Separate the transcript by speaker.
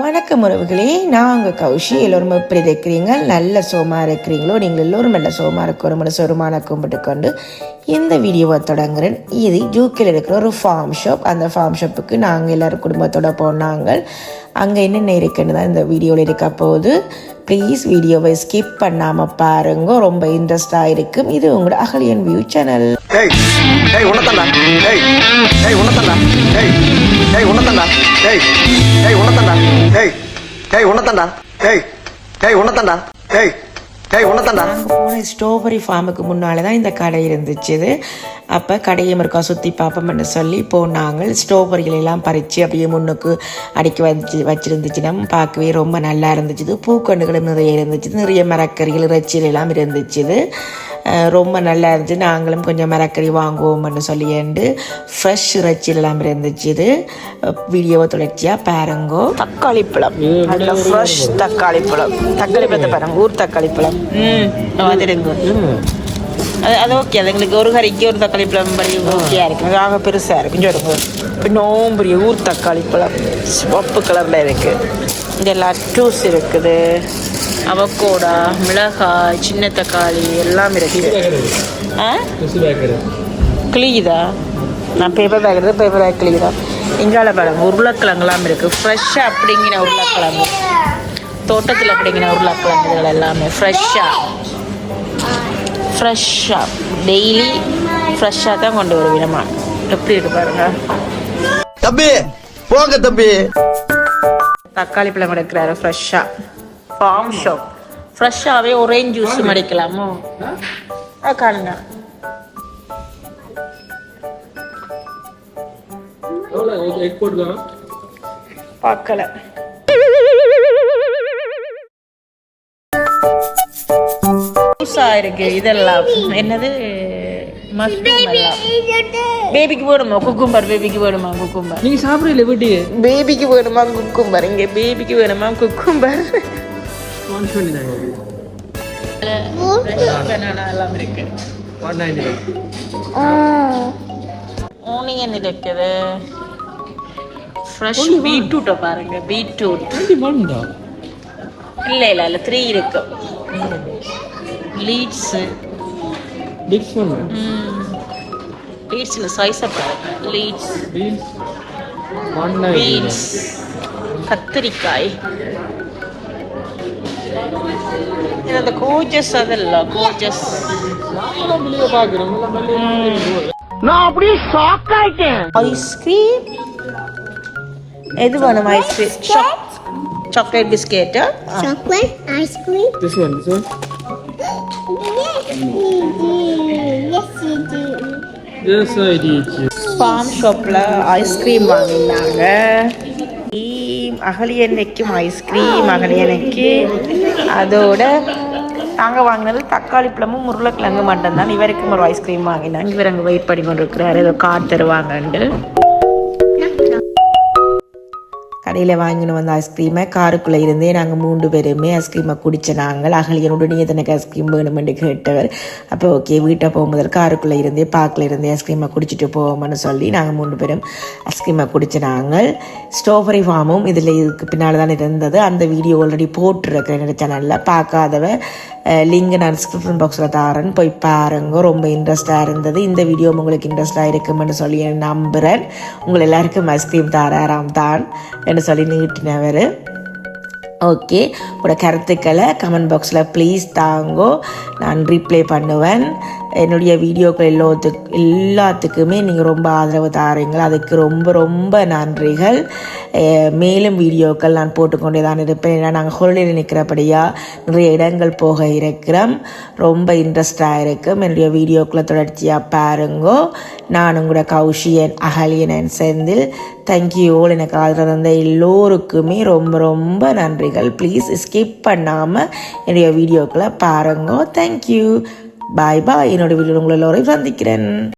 Speaker 1: வணக்கம் உறவுகளே நான் உங்கள் கௌஷி. எல்லோரும் எப்படி இருக்கிறீங்க? நல்ல சோமாக இருக்கிறீங்களோ? நீங்கள் எல்லோரும் நல்ல சோமா இருக்கிறோம் சொருமான கும்பிட்டு கொண்டு இந்த வீடியோவை தொடங்குறேன். இது ஜூக்கில் இருக்கிற ஒரு ஃபார்ம் ஷாப் அந்த ஃபார்ம் ஷாப்புக்கு நாங்கள் எல்லோரும் குடும்பத்தோட போனாங்க. அங்கே என்னென்ன இருக்குன்னு தான் இந்த வீடியோவில் இருக்க போது ப்ளீஸ் வீடியோவை ஸ்கிப் பண்ணாமல் பாருங்க. ரொம்ப இன்ட்ரெஸ்டாக இருக்கும் இது உங்களோட அகலியன் வியூ சேனல்
Speaker 2: ஏய் ஏய் உன்னதண்டா ஏய் ஏய் உன்னதண்டா ஏய் ஏய் உன்னதண்டா ஏய் ஏய் உன்னதண்டா ஏய் ஏய் உன்னதண்டா ஏய் ஏய் உன்னதண்டா ஏய் ஏய் உன்னதண்டா
Speaker 1: போன ஸ்ட்ராபெரி ஃபார்முக்கு முன்னால் தான் இந்த கடை இருந்துச்சு இது. அப்போ கடையை இருக்கா சுற்றி பார்ப்போம்னு சொல்லி போனாங்க ஸ்ட்ராபெரிகளெல்லாம் பறித்து அப்படியே முன்னுக்கு அடுக்கி வச்சு வச்சுருந்துச்சுன்னா பார்க்கவே ரொம்ப நல்லா இருந்துச்சு. பூக்கண்டுகளும் நிறைய இருந்துச்சு. நிறைய மரக்கறிகள் இறைச்சிகள் எல்லாம் இருந்துச்சு ரொம்ப நல்லா இருந்துச்சு. நாங்களும் கொஞ்சம் மரக்கறி வாங்குவோம்னு சொல்லிட்டு ஃப்ரெஷ் இறைச்சிகள் எல்லாம் இருந்துச்சு இது. வீடியோவை தொடர்ச்சியாக பாருங்கோ. தக்காளி பழம். நல்ல ஃப்ரெஷ் தக்காளி பழம். தக்காளி பழத்தை பாருங்க. ஊர் தக்காளி பழம். ம் வந்துடுங்க அது அது ஓகே அது எங்களுக்கு ஒரு கறிக்கு ஒரு தக்காளி பழம் படி ஓகேயா இருக்கு ஆக பெருசாக இருக்கும். சொல்லுங்க இன்னும் பெரிய ஊர் தக்காளி பழம். சிவப்பு கலரில் இருக்குது இந்த லட்டூஸ் இருக்குது. அவக்கோடா மிளகாய் சின்ன தக்காளி எல்லாம் இருக்குது ஆ? கிளியுதா? நான் பேப்பர் பேக் எடுத்து பேப்பர் பேக் கிளியுதா இங்கால பழம் உருளைக்கிழங்குலாம் இருக்குது ஃப்ரெஷ்ஷாக அப்படிங்கிற உருளைக்கிழங்கு. தோட்டத்தில் அப்படிங்கிற உருளைக்கிழங்குகள் எல்லாமே ஃப்ரெஷ்ஷாக ஃப்ரெஷ்ஷாக டெய்லி ஃப்ரெஷ்ஷாக தான் கொண்டு வருவீனம்மா எப்படி இருக்கு பாருங்க.
Speaker 2: தம்பி போங்க தம்பி.
Speaker 1: தக்காளி பழம் எடுக்கிறாரு ஃப்ரெஷ்ஷாக ஃபார்ம் ஷாப் ஃப்ரெஷ்ஷாகவே ஒரேஞ்ச் ஜூஸ் மடிக்கலாமோ? ஆ? காணுங்க. பார்க்கல. புதுசா இருக்கு இதெல்லாம். என்னது? பேபிக்கு வேணுமா குக்கும்பர் பேபிக்கு வேணுமா குக்கும்பர்
Speaker 3: நீங்க சாப்பிடல வீட்டுக்கு
Speaker 1: பேபிக்கு வேணுமா குக்கும்பர் இங்க பேபிக்கு வேணுமா குக்கும்பர் எல்லாம் இருக்கு. ஓனியன் இருக்குது. ஃப்ரெஷ் பீட்ரூட்டை பாருங்க பீட்ரூட் இல்ல இல்ல இல்ல த்ரீ இருக்கு. லீட்ஸு
Speaker 3: பிக் ஒன்
Speaker 1: லீட்ஸில் சைஸை பாருங்க leads
Speaker 3: beans one ninety
Speaker 1: beans கத்திரிக்காய் இது அந்த கோஜஸ் அதெல்லாம் கோஜஸ்
Speaker 3: நாங்களும் வெளியே பார்க்குறோம் எல்லாம் வெளியே
Speaker 2: நான் அப்படியே ஷாக் ஆயிட்டேன்
Speaker 1: ஐஸ்கிரீம் எது வேணும்
Speaker 4: ice cream
Speaker 3: chocolate biscuit Chocolate
Speaker 4: ice cream? This
Speaker 3: one this one
Speaker 1: farm ஷாப்பில் ஐஸ்கிரீம் வாங்கினாங்க. அகலியன்னைக்கும் ஐஸ்கிரீம் அகலியனைக்கு அதோட நாங்கள் வாங்கினது தக்காளி பழமும் உருளைக்கிழங்கு மட்டும்தான். இவருக்கும் ஒரு ஐஸ்கிரீம் வாங்கினாங்க. இவர் அங்கே வெயிட் பண்ணி கொண்டு இருக்கிறாரு ஏதோ கார் தருவாங்கன்ட்டு. கடையில் வாங்கினு வந்த ஐஸ்கிரீமை காருக்குள்ளே இருந்தே நாங்கள் மூன்று பேருமே ஐஸ்கிரீமை குடித்த நாங்கள். அகலியனுடனே எனக்கு ஐஸ்கிரீம் வேணுமென்று கேட்டவர். அப்போ ஓகே வீட்டை போகும்போது காருக்குள்ளே இருந்தே பார்க்கில் இருந்தே ஐஸ்கிரீமை குடிச்சிட்டு போவோம்னு சொல்லி நாங்கள் மூன்று பேரும் ஐஸ்கிரீமை குடித்த நாங்கள். ஸ்ட்ராபெரி ஃபார்மும் இதில் இதுக்கு பின்னால் தான் இருந்தது. அந்த வீடியோ ஆல்ரெடி போட்டிருக்கிறேன் சேனலில் பார்க்காதவ Eh, லிங்க் நான் டிஸ்கிரிப்ஷன் பாக்ஸில் தாரேன் போய் பாருங்க. ரொம்ப இன்ட்ரெஸ்டாக இருந்தது. இந்த வீடியோ உங்களுக்கு இன்ட்ரெஸ்டாக இருக்குமென்னு சொல்லி நம்புகிறேன் உங்கள் எல்லாருக்கும் ஐஸ்கிரீம் தாராராம் தான் என்று சொல்லி நீட்டினவர். ஓகே உங்களோட கருத்துக்களை கமெண்ட் பாக்ஸில் ப்ளீஸ் தாங்கோ. நான் ரிப்ளை பண்ணுவேன். என்னுடைய வீடியோக்கள் எல்லாத்துக்கு எல்லாத்துக்குமே நீங்கள் ரொம்ப ஆதரவு தாரீங்கள். அதுக்கு ரொம்ப ரொம்ப நன்றிகள். மேலும் வீடியோக்கள் நான் போட்டுக்கொண்டே தான் இருப்பேன். ஏன்னா நாங்கள் ஹோலிடேயில் நிற்கிறபடியாக நிறைய இடங்கள் போக இருக்கிறோம். ரொம்ப இன்ட்ரெஸ்டாக இருக்கும். என்னுடைய வீடியோக்களை தொடர்ச்சியாக பாருங்கோ. நான் உங்களோட கௌஷியன் அகலியன் செந்தில். தேங்க்யூ ஓல் எனக்கு ஆதரவு தந்த எல்லோருக்குமே ரொம்ப ரொம்ப நன்றிகள். ப்ளீஸ் ஸ்கிப் பண்ணாமல் என்னுடைய வீடியோக்களை பாருங்க. தேங்க்யூ பாய் பாய் என்னோட வீடியோ உங்களை எல்லோரையும் சந்திக்கிறேன்.